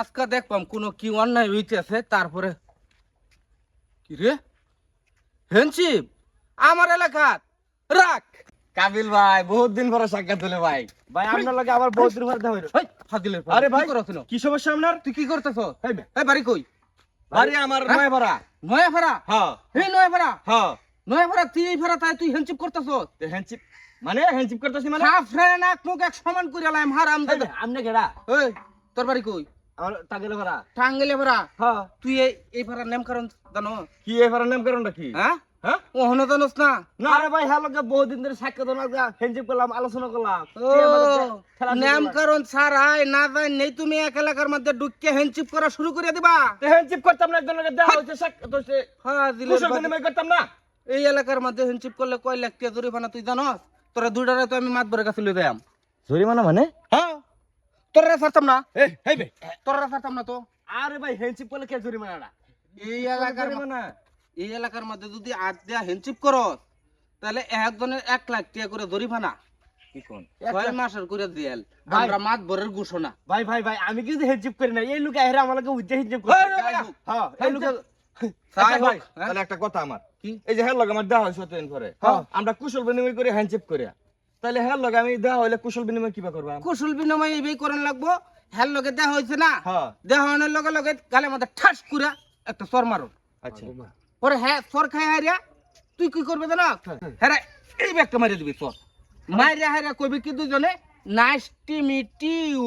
আজকে দেখবাম কোনো কি অন্যায় হইতেছে তারপরে কি রে? হেনচিপ আমার এলাকাত রাখ! কাবিল ভাই বহুত দিন পরে সাক্ষাৎ হলো ভাই। ভাই আপনার লগে আবার বহুত দিন পরে দেখা হইল। হেই, আরে ভাই কি সমস্যা আপনার? তুই কি করতেছ? এই বাড়ি কই? বাড়ি আমার হ্যাঁ? নয় ভাড়া নয়া ভাড়া হ্যাঁ। এই নয়া ভাড়া হ্যাঁ। নয়া ভাড়া তুই এই ভাড়া তাই তুই হেনচিপ করতেছ? হ্যান্ডশিপ মানে হ্যান্ডশিপ করতেছি মানে? সাফ রে নাক মুখ এক সমান করে লাইম হারাম বে, আপনি কেডা এই তোর বাড়ি কই? টাঙ্গেলে টাঙ্গেলে হ্যাঁ। তুই এই এই ভাড়ার নাম কারণ জানো? কি এই ভাড়ার নাম কারণটা কি হ্যাঁ? হ্যাঁ ওহনো জানোস না? না আরে ভাই হ্যাঁ লগে বহুত ধরে সাক্ষাৎ না হ্যান্ডশিপ করলাম আলোচনা করলাম। নাম কারণ স্যার আয় না যাই নেই তুমি এক এলাকার মধ্যে করা শুরু করে দিবা। করতাম না সাক্ষাৎ হ্যাঁ দিলে করতাম এই এলাকার মধ্যে করলে কয় লাখ টাকা জরিমানা তুই জানোস? তোরা দুইটারে তো আমি মাতবরের কাছে লই যাম জরিমানা মানে? হ্যাঁ। তোরা ছাড়তাম না। তোরা ছাড়তাম না তো। আরে ভাই হ্যান্ডশিপ করলে কে জরিমানাটা? এই এলাকার এই এলাকার মধ্যে যদি আজ দেয়া হ্যান্ডচিপ করস তাহলে একজনের এক লাখ টাকা করে জরিমানা। ছয় মাসের করে দিয়াল। ভাই। আমরা ঘোষণা। ভাই ভাই ভাই আমি কিন্তু হেডজিপ করি না এই লোক করে হ্যাঁ এই লোক আচ্ছা? তাহলে একটা কথা আমার। কি? এই যে হ্যাঁ লগে আমার দেওয়া হয়েছে অতদিন পরে হ্যাঁ। আমরা কুশল বিনিময় করে হ্যান্ডশেপ করে তাহলে হ্যাঁ লগে আমি দেওয়া হইলে কুশল বিনিময় কিবা করবা? কুশল বিনিময় এই করেন লাগবো। হ্যার লগে দেওয়া হয়েছে না হ্যাঁ। দেহানের লগে লগে গালে মধ্যে ঠাস করে একটা সর মারো। আচ্ছা। পরে হ্যাঁ সর খাই হারিয়া তুই কি করবে জানো? হ্যাঁ। এই ব্যাগটা মারিয়ে দিবি সর মারিয়া হারিয়া কইবি কি দুজনে নাইস টি মিট ইউ।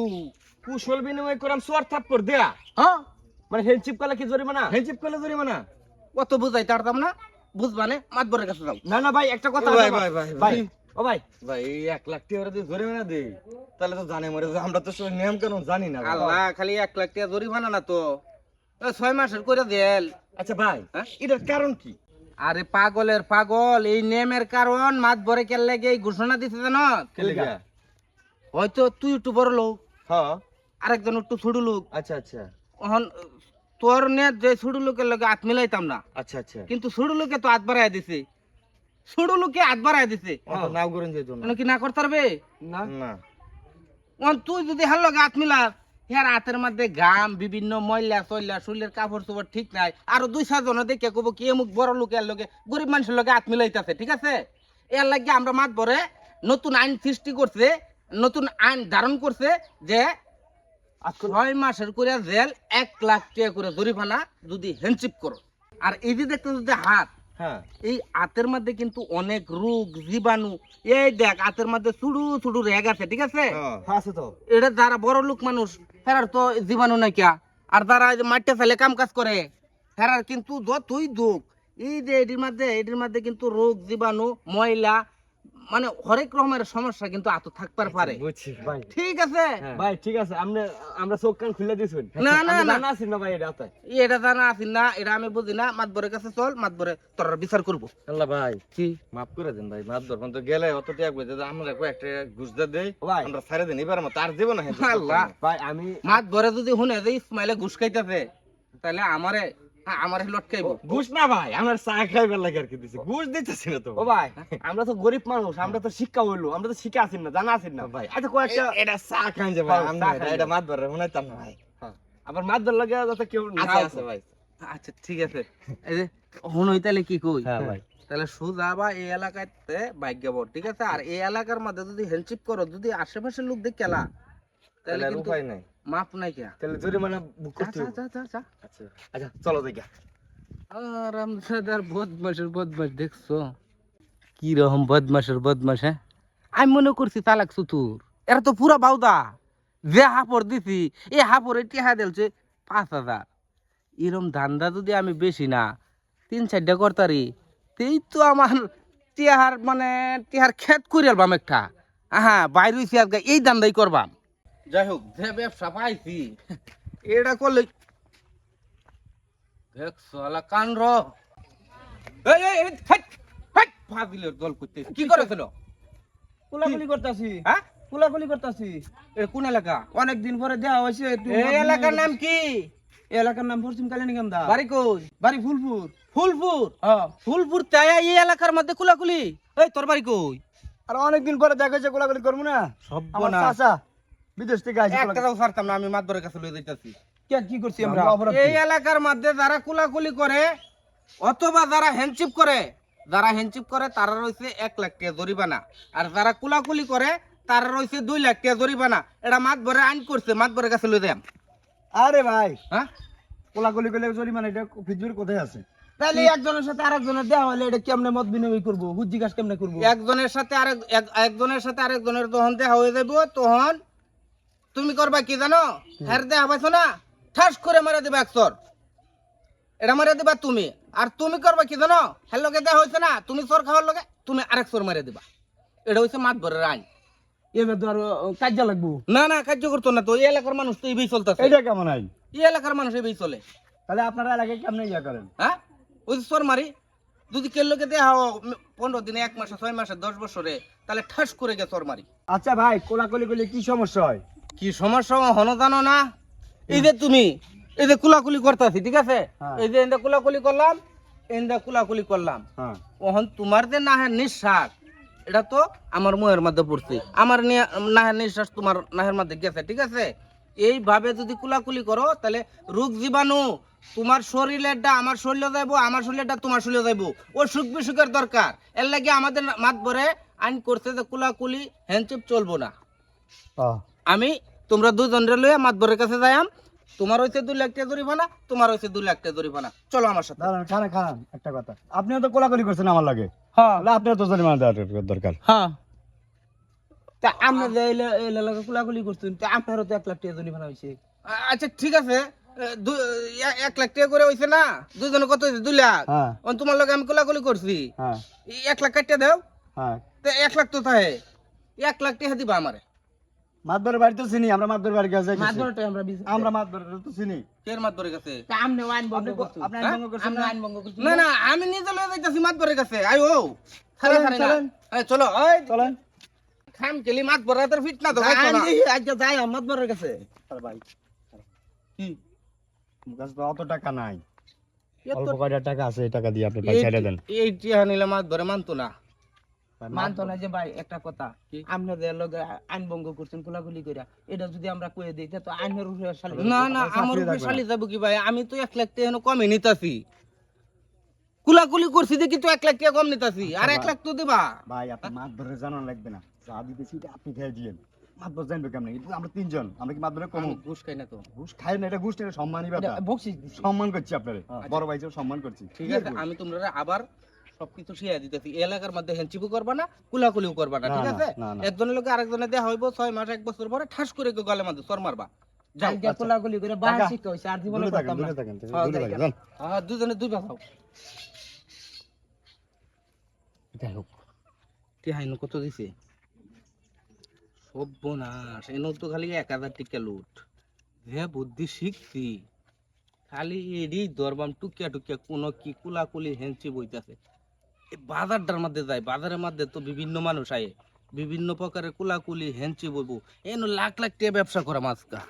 কুশল বিনিময় করাম সোয়ার থাপ্পর দেয়া। হ্যাঁ। মানে করলে কি জরিমানা? করলে জরিমানা। অত না বুঝবানে মাতবরের কাছে যাও। না না ভাই একটা কথা ভাই, ভাই। ভাই। ও ভাই। ভাই এই এক লাখ টাকা দিয়ে জরিমানা দেই তাহলে তো জানে মরে আমরা তো সব নিয়ম কানুন জানি না আল্লাহ খালি এক লাখ টাকা জরিমানা না তো। ছয় মাসের করে দেল। আচ্ছা ভাই হ্যাঁ? এটার কারণ কি? আরে পাগলের পাগল। এই নেমের কারণ মাত লাগে এই ঘোষণা দিতে জানো? হয়তো তুই একটু বড় লোক। হ্যাঁ। আরেকজন একটু ছোট লোক। আচ্ছা আচ্ছা। এখন তোর নে যে ছোট লোকের লগে হাত মিলাইতাম না। আচ্ছা আচ্ছা। কিন্তু ছোট লোকে তো হাত বাড়াই দিছে। ছোট লোকে হাত বাড়াই দিছে। অত নাও করেন না মানে কি না করতে পারবে? না। না। তুই যদি হার লগে হাত মিলাস হ্যাঁ হাতের মধ্যে গাম বিভিন্ন ময়লা শরীরের কাপড় চোপড় ঠিক নাই আরও দুই চারজন দেখে কব কি মুখ বড় লোকের লগে গরিব মানুষের লগে হাত মিলাইতেছে ঠিক আছে? এর লাগে আমরা মাত ভরে নতুন আইন সৃষ্টি করছে নতুন আইন ধারণ করছে যে ছয় মাসের করে জেল এক লাখ টাকা করে জরিমানা যদি হ্যান্ডশিপ করো। আর এই যে দেখতে যদি হাত হ্যাঁ। এই আতের মধ্যে কিন্তু অনেক রোগ জীবাণু এই দেখ আতের মধ্যে ছুড়ু ছুড়ু রেগ আছে ঠিক আছে? আছে তো। এটা যারা বড় লোক মানুষ হেরার তো জীবাণু নাই কিয়া। আর যারা মাঠে ফেলে কাম কাজ করে হেরার কিন্তু যতই দুঃখ। এই যে এটির মধ্যে এটির মধ্যে কিন্তু রোগ জীবাণু ময়লা মানে হরেক রকমের সমস্যা কিন্তু আত থাকতে পারে। বুঝছি ভাই। ঠিক আছে? ভাই ঠিক আছে আমরা আমরা চোখ কান খুলে দিছুন না, না, না। জানা আছি না ভাই এটা আছে এটা জানা আছি না এটা আমি বুঝি না। মাতবরের কাছে চল মাতবরে তোর বিচার করব। আল্লাহ ভাই কি? মাফ করে দেন ভাই মাপ দরকার তো গেলে অত টাকা বুঝে আমরা কয়েকটা দে দেই আমরা ছাড়ে দেন এবার তার দেব না আল্লাহ। ভাই আমি মাতবরে যদি শুনে যে ইসমাইলে ঘুষ খাইতেছে তাহলে আমারে হ্যাঁ, আমারে লটকাইবো। ঘুষ না ভাই আমার চা খাইবার লাগে আর কি দিছে। ঘুষ দিতেছি না তো। ও ভাই আমরা তো গরিব মানুষ আমরা তো শিক্ষা হইল আমরা তো শিক্ষা আছি না জানা আছি না। ভাই আচ্ছা কয়েকটা এটা চা খান যে ভাই আমরা এটা মাত ধরে মনে হইতাম না ভাই। আবার মাত ধর লাগে যাতে কেউ না আছে, আছে ভাই। আচ্ছা ঠিক আছে। এই যে কি কই? হ্যাঁ ভাই। তাহলে সুজা বা এই এলাকাতে ভাগ্যবর ঠিক আছে? আর এই এলাকার মধ্যে যদি হ্যান্ডশিপ করো যদি আশেপাশের লোক দেখ কেলা তাহলে উপায় নাই। মাপ নাই কে? তাহলে জরিমানা বুক করতে হবে। আচ্ছা আচ্ছা চলো দেখি। বদমাস দেখছ? কি রকম বদমাসের বদমাস হ্যাঁ? আমি মনে করছি তালাক সুতুর এরা তো পুরা বাউদা। যে হাপড় দিছি এই হাপড়ে টিহা দিলছে পাঁচ হাজার। এরম ধান্দা যদি আমি বেশি না তিন চারটা করতারি তেই তো আমার টিহার মানে টিহার খেত করে আলবাম একটা। হ্যাঁ বাইরে এই দান্দাই করবাম। যাই হোক যে ব্যবসা পাইছি এটা করলে কান র ফাজিলের দল করতে কি করেছিল কুলাকুলি করতাছি। হ্যাঁ? কুলাকুলি করতাছি। এ কোন এলাকা? অনেক দিন পরে দেওয়া হয়েছে একটু এই এলাকার নাম কি? এই এলাকার নাম পশ্চিম কালিনিকাম দা বাড়ি কই? বাড়ি ফুলপুর। ফুলপুর? হ্যাঁ। ফুলপুর তাই এই এলাকার মধ্যে কুলাকুলি এই তোর বাড়ি কই? আর অনেক দিন পরে দেখা হয়েছে কুলাকুলি করব না? সব আমার চাচা বিদেশ থেকে আসে একটাও ছাড়তাম না আমি মাতবরের কাছে লই যাইতাছি। কে কি করছি আমরা এই এলাকার মধ্যে যারা কুলাকুলি করে অথবা যারা হ্যান্ডচিপ করে যারা হ্যান্ডচিপ করে তারা রয়েছে এক লাখ টাকা জরিমানা। আর যারা কুলাকুলি করে তারা রয়েছে দুই লাখ টাকা জরিমানা। এটা আইন করছে কাছে দেন আরে ভাই। হ্যাঁ? কোলাকুলি করলে জরিমানা এটা ফিজুর কোথায় আছে? তাহলে একজনের সাথে আরেকজনের দেওয়া হলে এটা কেমনে মত বিনিময় করব? হুজ্জি কাজ কেমনে করব? একজনের সাথে আরেক এক- একজনের সাথে আরেকজনের তখন দেখা হয়ে যাব তখন তুমি করবা কি জানো? হ্যার দেখা পাইছো না? ঠাস করে মারা দিবা একশোর এটা মারা দিবা তুমি। আর তুমি করবা কি জানো? হ্যার লগে দেখা হয়েছে না তুমি সর খাওয়ার লগে তুমি আরেক সর মারা দিবা। এটা হচ্ছে মাত ভরের আইন। এবার তো আরও কাজ লাগবো? না না কার্য করতো না তো। এই এলাকার মানুষ তো এইভাবে চলতেছে। এটা কেমন আইন? এই এলাকার মানুষ এইভাবে চলে। তাহলে আপনারা এলাকায় কেমনে ইয়া করেন? হ্যাঁ? ওই সর মারি। যদি কেউ লোকে হয় পনেরো দিনে এক মাসে ছয় মাসে দশ বছরে তাহলে ঠাস করে গে সর মারি। আচ্ছা ভাই কোলাকুলি করলে কি সমস্যা হয়? কি সমস্যা হন জানো না? এই যে তুমি এই যে কুলাকুলি করতেছি ঠিক আছে? হ্যাঁ। এই যে এন্দা কুলাকুলি করলাম এন্দা কুলাকুলি করলাম। হ্যাঁ। ওহন তোমার যে নাহের নিঃশ্বাস এটা তো আমার মুহের মধ্যে পড়ছে। আমার নাহের নিঃশ্বাস তোমার নাহের মধ্যে গেছে ঠিক আছে? এইভাবে যদি কুলাকুলি করো তাহলে রোগ জীবাণু তোমার শরীরেরটা আমার শরীরে যাইবো আমার শরীরেরটা তোমার শরীরে যাইবো। ও সুখ বিসুখের দরকার। এর লাগে আমাদের মাত ভরে আইন করছে যে কুলাকুলি হ্যান্ডচিপ চলবো না। আমি তোমরা দুজনের লইয়া মাতবরের কাছে যাইয়াম। তোমার হইছে দুই লাখ টাকা জরিমানা তোমার হইছে দুই লাখ টাকা জরিমানা। চলো আমার সাথে। দাঁড়ান খান খান একটা কথা। আপনিও তো কোলাকুলি করছেন আমার লাগে। হ্যাঁ। আপনার তো জরিমানা দেওয়ার দরকার। হ্যাঁ। তা আমরা যে এলাকা কোলাকুলি করছেন তা আপনারও তো এক লাখ টাকা জরিমানা হয়েছে আচ্ছা ঠিক আছে। এক লাখ টাকা করে হইছে না? দুজনে কত হইছে? দুই লাখ। হ্যাঁ। তোমার লগে আমি কোলাকুলি করছি। হ্যাঁ। এক লাখ কাটিয়ে দাও। হ্যাঁ। তো এক লাখ তো থাকে। এক লাখ টাকা দিবা আমারে। মাতবরের বাড়ি তো চিনি আমরা মাতবরের বাড়ি গেছে মাতবরটা আমরা আমরা মাতবরের তো চিনি। কের মাতবরের কাছে? তা আমনে ওয়াইন বন্ধ করছ। আপনি আইন ভঙ্গ করছেন আমরা আইন ভঙ্গ করছি। না না আমি নিজে লয়ে যাইতাছি মাতবরের কাছে। খারে চলেন, খারে না। চলেন। এই, চলো ওই চলেন। খাম কেলি মাতবরের তোর ফিট না তো খাইছো না। আজকে যাই মাতবরের কাছে। আরে ভাই কি? কাছে তো অত টাকা নাই। এত অল্প কয়টা টাকা আছে এই টাকা দিয়ে আপনি এই- পয়সাটা দেন। এই টিয়া নিলে মাছ ধরে মানতো না। মানতো না যে ভাই একটা কথা। আপনাদের লগে আইন ভঙ্গ করছেন কইরা। এটা যদি আমরা কয়ে দিই তো আইনের উপরে শালি না না আমার উপরে শালি যাব কি ভাই? আমি তো এক লাখ টাকা কমে নিতাছি। কুলাকুলি করছি দেখি তো এক লাখ টাকা কম নিতাছি। আর এক লাখ তো দিবা। ভাই। আপনি মাতবরের জানান লাগবে না। যা দিতেছি এটা আপনি খেয়ে দিয়েন। মাতবর জানবে কেমন? আমরা তিনজন। আমরা কি কম? ঘুষ খাই না তো। ঘুষ খাই না এটা ঘুষ না এটা সম্মানই ব্যাপার। সম্মান করছি আপনারে। বড় ভাই সম্মান করছি। ঠিক আছে। আমি তোমরা আবার সবকিছু শিয়া দিতেছি। এলাকার মধ্যে হেঞ্চিপু করবা না কুলাকুলিও করবা না ঠিক আছে। একজনের লোকে আরেকজনের দেওয়া হইব ছয় মাস এক বছর পরে ঠাস করে কেউ গলে মধ্যে সর মারবা। যাও করে বাহার টাকা। শিক্ষা আর জীবনে করতাম না। দূরে থাকেন হ্যাঁ। হ্যাঁ দুজনে দুই বাসাও যাই হোক। টিহাইন কত দিছে? সর্বনাশ এনে তো খালি এক হাজার টিকা লুট। যে বুদ্ধি শিখছি। খালি এডি দরবাম টুকিয়া টুকিয়া কোন কি কুলাকুলি হেঞ্চি বইতাছে এই বাজারটার মধ্যে যায়, বাজারের মধ্যে তো বিভিন্ন মানুষ আয়, বিভিন্ন প্রকারের কুলাকুলি, হেঞ্চি বইবো এন লাখ লাখ টিয়া ব্যবসা করা মাছকা